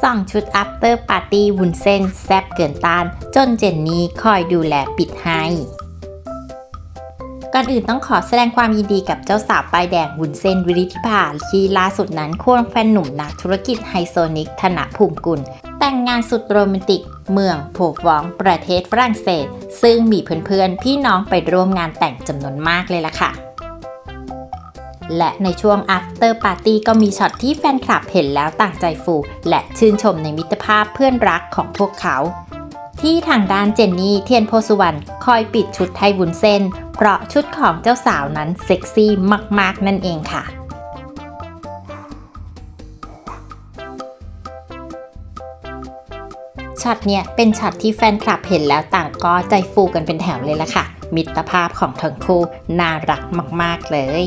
ส่องชุด after party วุ้นเส้นแซบเกินต้าน จนเจนนี่คอยดูแลปิดให้ก่อนอื่นต้องขอแสดงความยินดีกับเจ้าสาวป้ายแดงวุ้นเส้นวิริธิภาที่ล่าสุดนั้นควงแฟนหนุ่มนักธุรกิจไฮโซนิกธนภูมิกุล แต่งงานสุดโรแมนติก เมืองโผวอง ประเทศฝรั่งเศส ซึ่งมีเพื่อนๆ พี่น้องไปร่วมงานแต่งจำนวนมากเลยล่ะค่ะ และในช่วง after party ก็มีช็อตที่แฟนคลับเห็นแล้วต่างใจฟู และชื่นชมในมิตรภาพเพื่อนรักของพวกเขา ที่ทางด้านเจนนี่เทียนโพสุวรรณคอยปิดชุดให้วุ้นเส้น เพราะชุดของเจ้าสาวนั้นเซ็กซี่มากๆนั่นเองค่ะช็อตเนี่ยเป็นช็อตที่แฟนคลับเห็นแล้วต่างก็ใจฟูกันเป็นแถวเลยละค่ะ มิตรภาพของทั้งคู่น่ารักมาก ๆ เลย